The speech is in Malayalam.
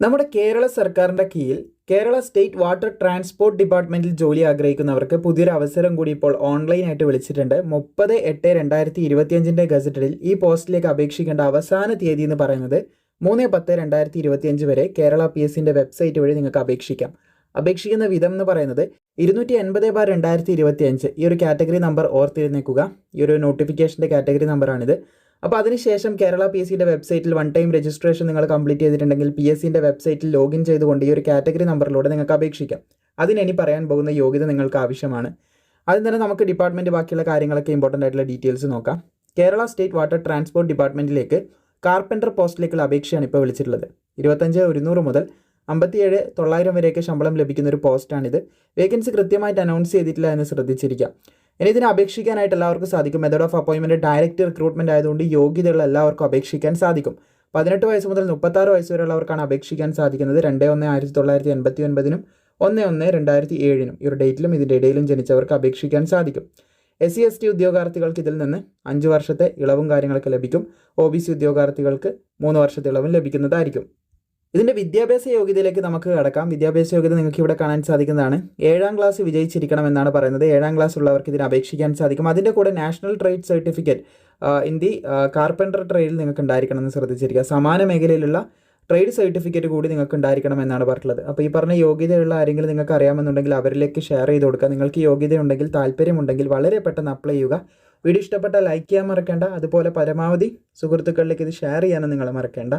നമ്മുടെ കേരള സർക്കാരിന്റെ കീഴിൽ കേരള സ്റ്റേറ്റ് വാട്ടർ ട്രാൻസ്പോർട്ട് ഡിപ്പാർട്ട്മെന്റിൽ ജോലി ആഗ്രഹിക്കുന്നവർക്ക് പുതിയൊരു അവസരം കൂടി ഇപ്പോൾ ഓൺലൈനായിട്ട് വിളിച്ചിട്ടുണ്ട്. മുപ്പത് എട്ട് രണ്ടായിരത്തി ഇരുപത്തിയഞ്ചിന്റെ ഗസറ്റഡിൽ ഈ പോസ്റ്റിലേക്ക് അപേക്ഷിക്കേണ്ട അവസാന തീയതി എന്ന് പറയുന്നത് മൂന്ന് പത്ത് രണ്ടായിരത്തി ഇരുപത്തിയഞ്ച് വരെ കേരള പി എസ് സിന്റെ വെബ്സൈറ്റ് വഴി നിങ്ങൾക്ക് അപേക്ഷിക്കാം. അപേക്ഷിക്കുന്ന വിധം എന്ന് പറയുന്നത് ഇരുന്നൂറ്റി എൺപത് ബാർ രണ്ടായിരത്തി ഇരുപത്തിയഞ്ച്. ഈ ഒരു കാറ്റഗറി നമ്പർ ഓർത്തിരുന്നേക്കുക. ഈ ഒരു നോട്ടിഫിക്കേഷന്റെ കാറ്റഗറി നമ്പറാണിത് അപ്പോൾ അതിനുശേഷം കേരള പി എസ് സിയുടെ വെബ്സൈറ്റിൽ വൺ ടൈം രജിസ്ട്രേഷൻ നിങ്ങൾ കംപ്ലീറ്റ് ചെയ്തിട്ടുണ്ടെങ്കിൽ പി എസ് സിന്റെ വെബ്സൈറ്റിൽ ലോഗിൻ ചെയ്തുകൊണ്ട് ഈ ഒരു കാറ്റഗറി നമ്പറിലൂടെ നിങ്ങൾക്ക് അപേക്ഷിക്കാം. അതിന് ഇനി പറയാൻ പോകുന്ന യോഗ്യത നിങ്ങൾക്ക് ആവശ്യമാണ്. ആദ്യം തന്നെ നമുക്ക് ഡിപ്പാർട്ട്മെന്റ് ബാക്കിയുള്ള കാര്യങ്ങളൊക്കെ ഇമ്പോർട്ടന്റ് ആയിട്ടുള്ള ഡീറ്റെയിൽസ് നോക്കാം. കേരള സ്റ്റേറ്റ് വാട്ടർ ട്രാൻസ്പോർട്ട് ഡിപ്പാർട്ട്മെന്റിലേക്ക് കാർപ്പന്റർ പോസ്റ്റിലേക്കുള്ള അപേക്ഷയാണ് ഇപ്പോൾ വിളിച്ചിട്ടുള്ളത്. ഇരുപത്തഞ്ച് ഒരുന്നൂറ് മുതൽ അമ്പത്തിയേഴ് തൊള്ളായിരം വരെയൊക്കെ ശമ്പളം ലഭിക്കുന്ന ഒരു പോസ്റ്റാണിത് വേക്കൻസി കൃത്യമായിട്ട് അനൗൺസ് ചെയ്തിട്ടില്ല എന്ന് ശ്രദ്ധിച്ചിരിക്കുക ഇനി ഇതിന് അപേക്ഷിക്കാനായിട്ട് എല്ലാവർക്കും സാധിക്കും. മെത്തേഡ് ഓഫ് അപ്പോയിൻമെന്റ് ഡയറക്റ്റ് റിക്രൂട്ട്മെന്റ് ആയതുകൊണ്ട് യോഗ്യതയുള്ള എല്ലാവർക്കും അപേക്ഷിക്കാൻ സാധിക്കും. പതിനെട്ട് വയസ്സ് മുതൽ മുപ്പത്താറ് വയസ്സ് വരെയുള്ളവർക്കാണ് അപേക്ഷിക്കാൻ സാധിക്കുന്നത്. രണ്ട് ഒന്ന് ആയിരത്തി തൊള്ളായിരത്തി എൺപത്തി ഒൻപതിനും ഒന്ന് ഒന്ന് രണ്ടായിരത്തി ഏഴിനും ഈ ഒരു ഡേറ്റിലും ഇതിന്റെ ഇടയിലും ജനിച്ചവർക്ക് അപേക്ഷിക്കാൻ സാധിക്കും. എസ് സി എസ് ടി ഉദ്യോഗാർത്ഥികൾക്ക് ഇതിൽ നിന്ന് അഞ്ച് വർഷത്തെ ഇളവും കാര്യങ്ങളൊക്കെ ലഭിക്കും. ഒ ബി സി ഉദ്യോഗാർത്ഥികൾക്ക് മൂന്ന് വർഷത്തെ ഇളവും ലഭിക്കുന്നതായിരിക്കും. ഇതിന്റെ വിദ്യാഭ്യാസ യോഗ്യതയിലേക്ക് നമുക്ക് കടക്കാം. വിദ്യാഭ്യാസ യോഗ്യത നിങ്ങൾക്ക് ഇവിടെ കാണാൻ സാധിക്കുന്നതാണ്. ഏഴാം ക്ലാസ് വിജയിച്ചിരിക്കണം എന്നാണ് പറയുന്നത്. ഏഴാം ക്ലാസ് ഉള്ളവർക്ക് ഇതിന് അപേക്ഷിക്കാൻ സാധിക്കും. അതിന്റെ കൂടെ national trade certificate in the carpenter ട്രേഡിൽ നിങ്ങൾക്ക് ഉണ്ടായിരിക്കണം എന്ന് ശ്രദ്ധിച്ചിരിക്കുക. സമാന മേഖലയിലുള്ള ട്രേഡ് സർട്ടിഫിക്കറ്റ് കൂടി നിങ്ങൾക്ക് ഉണ്ടായിരിക്കണം എന്നാണ് പറഞ്ഞിട്ടുള്ളത്. അപ്പോൾ ഈ പറഞ്ഞ യോഗ്യതയുള്ള ആരെങ്കിലും നിങ്ങൾക്ക് അറിയാമെന്നുണ്ടെങ്കിൽ അവരിലേക്ക് ഷെയർ ചെയ്ത് കൊടുക്കുക. നിങ്ങൾക്ക് യോഗ്യതയുണ്ടെങ്കിൽ താല്പര്യമുണ്ടെങ്കിൽ വളരെ പെട്ടെന്ന് അപ്ലൈ ചെയ്യുക. വീഡിയോ ഇഷ്ടപ്പെട്ടാൽ ലൈക്ക് ചെയ്യാൻ മറക്കേണ്ട. അതുപോലെ പരമാവധി സുഹൃത്തുക്കളിലേക്ക് ഇത് ഷെയർ ചെയ്യാനും നിങ്ങൾ മറക്കേണ്ട.